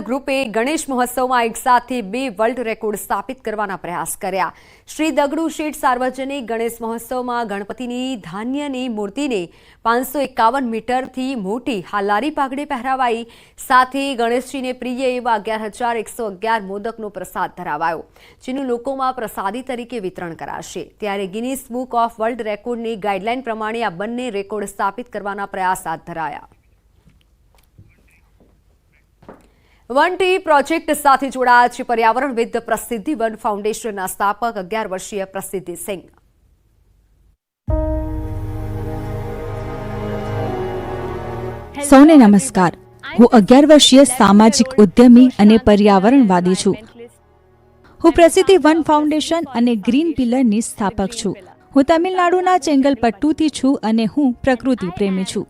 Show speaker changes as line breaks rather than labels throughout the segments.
ગ્રુપે ગણેશ મહોત્સવમાં એકસાથે બે વર્લ્ડ રેકોર્ડ સ્થાપિત કરવાના પ્રયાસ કર્યા. શ્રી દગડુ શેઠ સાર્વજનિક ગણેશ મહોત્સવમાં ગણપતિની ધાન્યની મૂર્તિને પાંચસો એકાવન મીટરથી મોટી હાલારી પાઘડી પહેરાવાઈ. સાથે ગણેશજીને પ્રિય એવા અગિયાર હજાર એકસો અગિયાર મોદકનો પ્રસાદ ધરાવાયો, જેનું લોકોમાં પ્રસાદી તરીકે વિતરણ કરાશે. ત્યારે ગિનીસ બુક ઓફ વર્લ્ડ રેકોર્ડની ગાઈડલાઈન પ્રમાણે આ બંને રેકોર્ડ સ્થાપિત કરવાના પ્રયાસ હાથ ધરાયા. વન ટી પ્રોજેક્ટ સાથે જોડાયા છે પર્યાવરણવિદ પ્રસિદ્ધિ વન ફાઉન્ડેશનના સ્થાપક અગિયાર વર્ષીય પ્રસિદ્ધિ સિંહ
સૌને નમસ્કાર. હું અગિયાર વર્ષીય સામાજિક ઉદ્યમી અને પર્યાવરણવાદી છું. હું પ્રસિદ્ધિ વન ફાઉન્ડેશન અને ગ્રીન પિલરની સ્થાપક છું. હું તમિલનાડુના ચેંગલપટ્ટુથી છું અને હું પ્રકૃતિ પ્રેમી છું.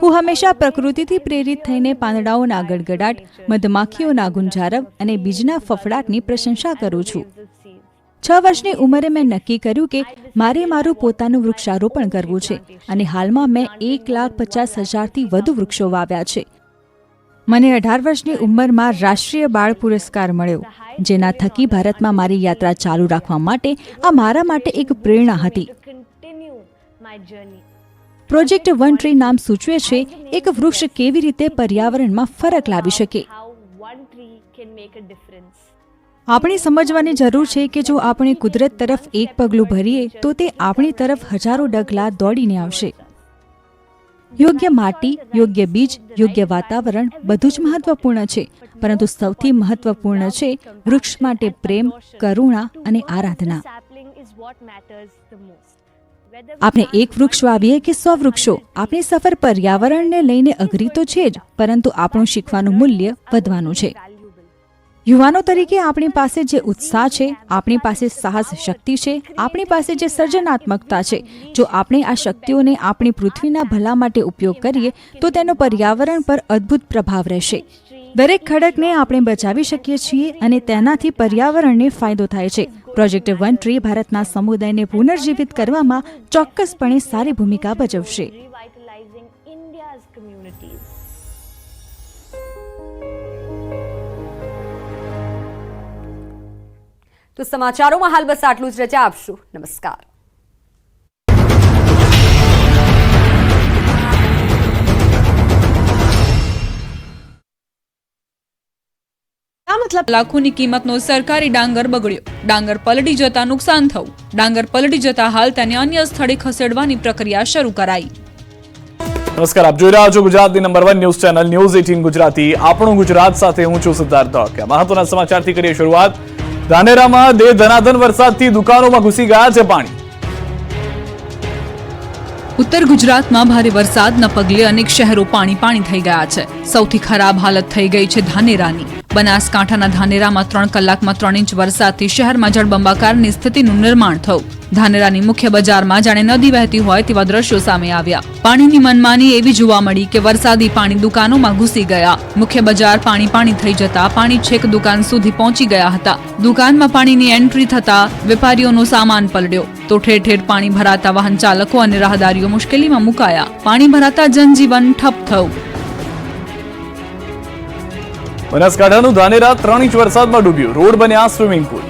હું હંમેશા પ્રકૃતિથી પ્રેરિત થઈને પાંદડાઓના ગડગડાટ, મધમાખીઓના ગુંજારવ અને બીજના ફફડાટની પ્રશંસા કરું છું. છ વર્ષની ઉંમરે મેં નક્કી કર્યું કે મારે મારું પોતાનું વૃક્ષારોપણ કરવું છે અને હાલમાં મેં એક લાખ પચાસ હજારથી વધુ વૃક્ષો વાવ્યા છે. મને અઢાર વર્ષની ઉંમરમાં રાષ્ટ્રીય બાળ પુરસ્કાર મળ્યો, જેના થકી ભારતમાં મારી યાત્રા ચાલુ રાખવા માટે આ મારા માટે એક પ્રેરણા હતી. પ્રોજેક્ટ વન ટ્રી નામ સૂચવે છે, એક વૃક્ષ કેવી રીતે પર્યાવરણમાં ફરક લાવી શકે. આપણે સમજવાની જરૂર છે કે જો આપણે કુદરત તરફ એક પગલું ભરીએ, તો તે આપણી તરફ હજારો ડગલા દોડીને આવશે. યોગ્ય માટી, યોગ્ય બીજ, યોગ્ય વાતાવરણ બધું જ મહત્વપૂર્ણ છે. પરંતુ સૌથી મહત્વપૂર્ણ છે વૃક્ષ માટે પ્રેમ, કરુણા અને આરાધના. આપણે એક વૃક્ષ વાવીએ કે સો વૃક્ષો? આપણી સફર પર્યાવરણને લઈને અઘરી તો છે જ, પરંતુ આપણું શીખવાનું મૂલ્ય વધવાનું છે. યુવાનો તરીકે આપણી પાસે જે ઉત્સાહ છે, આપણી પાસે સાહસ શક્તિ છે, આપણી પાસે જે સર્જનાત્મકતા છે, જો આપણે આ શક્તિઓને આપણી પૃથ્વીના ભલા માટે ઉપયોગ કરીએ, તો તેનો પર્યાવરણ પર અદ્ભુત પ્રભાવ રહેશે. દરેક ખડકને આપણે બચાવી શકીએ છીએ અને તેનાથી પર્યાવરણને ફાયદો થાય છે. પ્રોજેક્ટ વન ટ્રી ભારતના સમુદાયને પુનર્જીવિત કરવામાં ચોક્કસપણે સારી ભૂમિકા ભજવશે.
તો સમાચારોમાં હાલ બસ આટલું જ રજા આપશું. નમસ્કાર.
મતલબ લાખોની કિંમતનો સરકારી ડાંગર બગડ્યો. ડાંગર પલટી જતા નુકસાન થયું ડાંગર પલટી જતા હાલ તેને અન્ય સ્થળે ખસેડવાની પ્રક્રિયા શરૂ કરાઈ.
નમસ્કાર આપ જોઈ રહ્યા છો ગુજરાતની number one news channel news eighteen Gujarati. આપણું ગુજરાત સાથે હું છું સિદ્ધાર્થ ધોળકિયા મહત્વના સમાચારથી કરીએ શરૂઆત. ધાનેરામાં દેહ ધનાધન વરસાદથી દુકાનોમાં ઘૂસી ગયા છે પાણી.
ઉત્તર ગુજરાતમાં ભારે વરસાદના પગલે અનેક શહેરો પાણી પાણી થઈ ગયા છે. સૌથી ખરાબ હાલત થઈ ગઈ છે ધાનેરાની. બનાસકાંઠાના ધાનેરામાં ત્રણ કલાકમાં ત્રણ ઇંચ વરસાદથી શહેરમાં જળબંબાકારની સ્થિતિનું નિર્માણ થયું. ધાનેરાની મુખ્ય બજારમાં જાણે નદી વહેતી હોય તેવા દ્રશ્યો સામે આવ્યા. પાણીની મનમાની એવી જોવા મળી કે વરસાદી પાણી દુકાનોમાં ઘૂસી ગયા. મુખ્ય બજાર પાણી પાણી થઈ જતા પાણી છેક દુકાન સુધી પહોંચી ગયા હતા. દુકાનમાં પાણીની એન્ટ્રી થતા વેપારીઓનો સામાન પલડ્યો તો ઠેર ઠેર પાણી ભરાતા વાહન ચાલકો અને રાહદારીઓ મુશ્કેલીમાં મુકાયા. પાણી ભરાતા જનજીવન ઠપ થયું.
બનાસકાંઠાનું ધાનેરા ત્રણ ઇંચ વરસાદમાં ડૂબ્યું. રોડ બન્યા સ્વિમિંગ પુલ.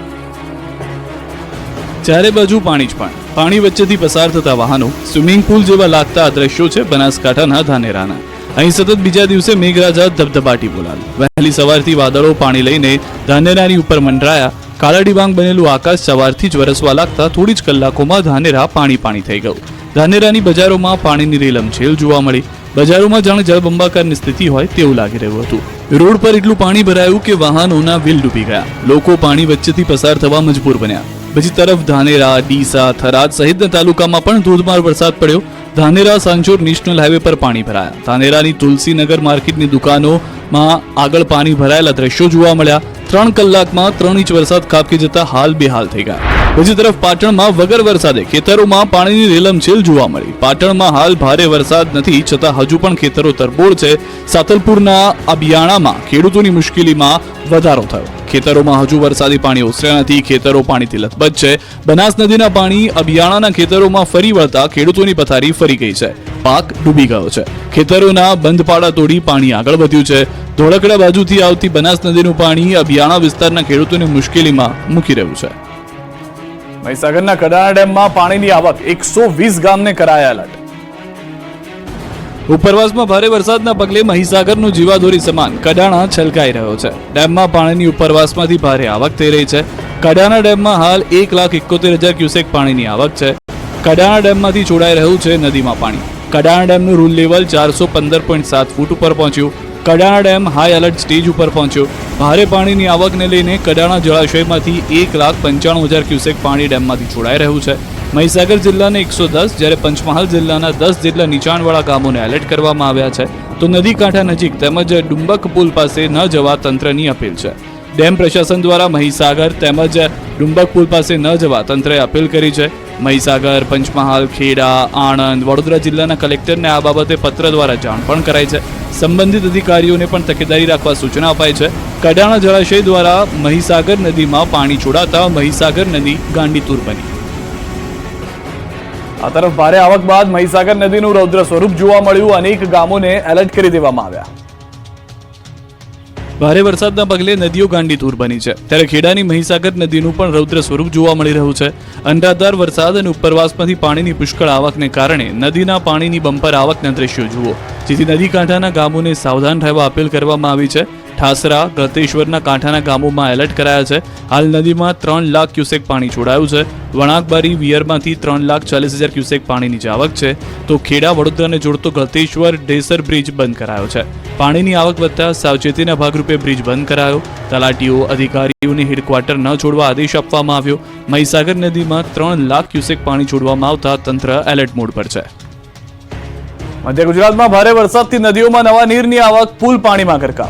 ચારે બાજુ પાણી જ પાણી. પાણી વચ્ચેથી પસાર થતા વાહનો સ્વિમિંગ પુલ જેવા લાગતા આ દ્રશ્યો છે બનાસકાંઠાના ધાનેરાના. અહીં સતત બીજા દિવસે મેઘરાજા ધબધબાટી બોલાવી. વહેલી સવારથી વાદળો પાણી લઈને ધાનેરાની ઉપર મંડરાયા. કાળા ડિબાંગ બનેલું આકાશ સવારથી જ વરસવા લાગતા થોડી જ કલાકોમાં ધાનેરા પાણી પાણી થઈ ગયું. ધાનેરાની બજારોમાં પાણીની રેલમછેલ જોવા મળી. બજારોમાં જાણે જળબંબાકારની સ્થિતિ હોય તેવું લાગી રહ્યું હતું. રોડ પર એટલું પાણી ભરાયું કે વાહનોના વ્હીલ ડૂબી ગયા. લોકો પાણી વચ્ચેથી પસાર થવા મજબૂર બન્યા. બીજી તરફ ધાનેરા, ડીસા, થરાદ સહિતના તાલુકામાં પણ ધોધમાર વરસાદ પડ્યો. ધાનેરા સાંચોર નેશનલ હાઈવે પર પાણી ભરાયા. ધાનેરાની તુલસીનગર માર્કેટની દુકાનોમાં આગળ પાણી ભરાયેલા દ્રશ્યો જોવા મળ્યા. ત્રણ કલાકમાં ત્રણ ઇંચ વરસાદ ખાબકી જતા હાલ બેહાલ થઈ ગયા. બીજી તરફ પાટણમાં વગર વરસાદે ખેતરોમાં પાણીની રેલમછેલ જોવા મળી. પાટણમાં હાલ ભારે વરસાદ નથી, છતાં હજુ પણ ખેતરો તરબોળ છે. સાતલપુરના અબિયાણામાં ખેડૂતોની મુશ્કેલીમાં વધારો થયો. ખેતરોમાં હજુ વરસાદી પાણી ઓસર્યા નથી, ખેતરો પાણીથી લથબથ છે. બનાસ નદીના પાણી અબિયાણાના ખેતરોમાં ફરી વળતા ખેડૂતોની પથારી ફરી ગઈ છે. પાક ડૂબી ગયો છે. ખેતરોના બંધ પાડા તોડી પાણી આગળ વધ્યું છે. ધોળકડા બાજુથી આવતી બનાસ નદીનું પાણી અબિયાણા વિસ્તારના ખેડૂતોને મુશ્કેલીમાં મૂકી રહ્યું છે.
મહીસાગરના કડાણા ડેમમાં પાણીની આવક એકસો વીસ ગામને કરાયા એલર્ટ.
ઉપરવાસમાં ભારે વરસાદના પગલે મહીસાગરનું જીવાદોરી સમાન કડાણા છલકાઈ રહ્યો છે. ડેમમાં પાણીની ઉપરવાસમાંથી ભારે આવક થઈ રહી છે. કડાણા ડેમમાં હાલ એક લાખ એકોતેર હજાર ક્યુસેક પાણીની આવક છે. કડાણા ડેમમાંથી છોડાઈ રહ્યું છે નદીમાં પાણી. કડાણા ડેમનું રૂલ લેવલ ચારસો પંદર પોઈન્ટ સાત ફૂટ ઉપર પહોંચ્યું. Kadana dam high alert stage ઉપર પહોંચ્યો. ભારે પાણીની આવકને લઈને કડાણા જળાશયમાંથી એક લાખ પંચાણું હજાર ક્યુસેક પાણી ડેમમાંથી છોડાઈ રહ્યું છે. મહીસાગર જિલ્લાને એકસો દસ, જ્યારે પંચમહાલ જિલ્લાના દસ જેટલા નીચાણવાળા ગામોને એલર્ટ કરવામાં આવ્યા છે, તો નદી કાંઠા નજીક તેમજ ડુંબક પુલ પાસે ન જવા તંત્રની અપીલ છે. ડેમ પ્રશાસન દ્વારા મહીસાગર તેમજ ડુંબક પુલ પાસે ન જવા તંત્રએ અપીલ કરી છે. મહીસાગર, પંચમહાલ, ખેડા, આણંદ, વડોદરા જિલ્લાના કલેક્ટરને આ બાબતે પત્ર દ્વારા જાણ પણ કરાઈ છે. સંબંધિત અધિકારીઓને પણ તકેદારી રાખવા સૂચના અપાઈ છે. કડાણા જળાશય દ્વારા મહીસાગર નદીમાં પાણી છોડાતા મહીસાગર નદી ગાંડીતુર બની.
આ તરફ ભારે આવક બાદ મહીસાગર નદીનું રૌદ્ર સ્વરૂપ જોવા મળ્યું. અનેક ગામોને એલર્ટ કરી દેવામાં આવ્યા.
ભારે વરસાદના પગલે નદીઓ ગાંડીતુર બની છે. ત્યારે ખેડાની મહીસાગર નદીનું પણ રૌદ્ર સ્વરૂપ જોવા મળી રહ્યું છે. અંધાધાર વરસાદ અને ઉપરવાસમાંથી પાણીની પુષ્કળ આવકને કારણે નદીના પાણીની બમ્પર આવકના દ્રશ્યો જુઓ. જેથી નદી કાંઠાના ગામોને સાવધાન રહેવા અપીલ કરવામાં આવી છે. ઠાસરા ગળતેશ્વરના કાંઠાના ગામોમાં એલર્ટ કરાયા છે. હાલ નદીમાં ત્રણ લાખ ક્યુસેક પાણી છોડાયું છે. વણાકબારી વિયરમાંથી ત્રણ લાખ ચાલીસ હજાર ક્યુસેક પાણીની આવક છે. તો ખેડા, વડોદરાને જોડતો ગળતેશ્વર ડેસર બ્રિજ બંધ કરાયો છે. પાણીની આવક વધતા સાવચેતીના ભાગરૂપે બ્રિજ બંધ કરાયો. તલાટીઓ, અધિકારીઓને હેડક્વાર્ટર ન છોડવા આદેશ આપવામાં આવ્યો. મહીસાગર નદીમાં ત્રણ લાખ ક્યુસેક પાણી છોડવામાં આવતા તંત્ર એલર્ટ મોડ પર છે.
મધ્ય ગુજરાતમાં ભારે વરસાદથી નદીઓમાં નવા નીરની આવક, પુલ પાણીમાં ગરકાવ.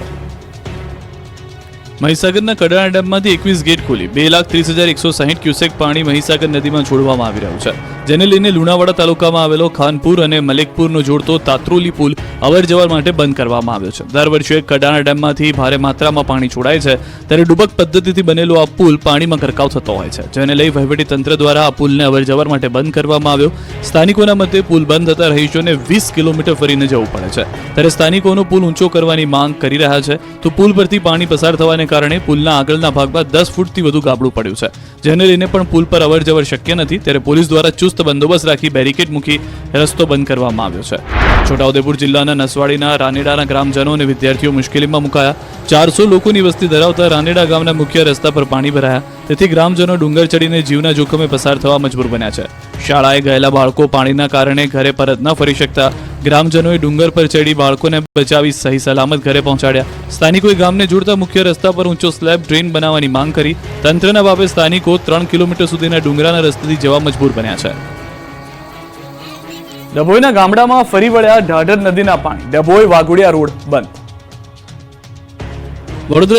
મહીસાગરના કડાણા ડેમમાંથી એકવીસ ગેટ ખોલી. બે લાખ ત્રીસ હજાર એકસો સાહીઠ ક્યુસેક પાણી મહીસાગર નદીમાં છોડવામાં આવી રહ્યું છે. જેને લઈને લુણાવાડા તાલુકામાં આવેલો ખાનપુર અને મલિકપુરનો જોડતો તાત્રોલી પુલ અવર જવર માટે બંધ કરવામાં આવ્યો છે. દર વર્ષે કડાણા ડેમમાંથી ભારે માત્રામાં પાણી છોડાય છે. ત્યારે ડુબક પદ્ધતિથી બનેલો આ પુલ પાણીમાં ગરકાવ થતો હોય છે. જેને લઈ વહીવટી તંત્ર દ્વારા આ પુલને અવર જવર માટે બંધ કરવામાં આવ્યો. સ્થાનિકોના મતે પુલ બંધ થતા રહીશોને વીસ કિલોમીટર ફરીને જવું પડે છે. ત્યારે સ્થાનિકોનો પુલ ઊંચો કરવાની માંગ કરી રહ્યા છે. તો પુલ પરથી પાણી પસાર થવાને કારણે પુલના આગળના ભાગમાં દસ ફૂટથી વધુ ગાબડું પડ્યું છે. જેને લઈને પણ પુલ પર અવર જવર શક્ય નથી. ત્યારે પોલીસ દ્વારા ચુસ્ત બંદોબસ્ત રાખી બેરિકેડ મૂકી રસ્તો બંધ કરવામાં આવ્યો છે. છોટાઉદેપુર જિલ્લાના નસવાડીના રાનેડાના ગ્રામજનો અને વિદ્યાર્થીઓ મુશ્કેલીમાં મુકાયા. ચારસો લોકોની વસ્તી ધરાવતા રાનેડા ગામના મુખ્ય રસ્તા પર પાણી ભરાયા. તેથી ગ્રામજનો ડુંગર ચડીને જીવના જોખમે પસાર થવા મજબૂર બન્યા છે. શાળાએ ગયેલા બાળકો પાણીના કારણે ઘરે પરત ન ફરી શકતા ગ્રામજનોએ ડુંગર પર ચડી બાળકોને બચાવી સહી સલામત ઘરે પહોંચાડ્યા. સ્થાનિકોએ ગામને જોડતા મુખ્ય રસ્તા પર ઊંચો સ્લેબ ડ્રેન બનાવવાની માંગ કરી. તંત્રના બાબે સ્થાનિકો ત્રણ કિલોમીટર સુધીના ડુંગરાના રસ્તેથી જવા મજબૂર બન્યા છે.
ડભોઈના ગામડામાં ફરી વળ્યા ઢાઢર નદીના પાણી. ડભોઈ વાઘોડિયા રોડ બંધ.
વડોદરા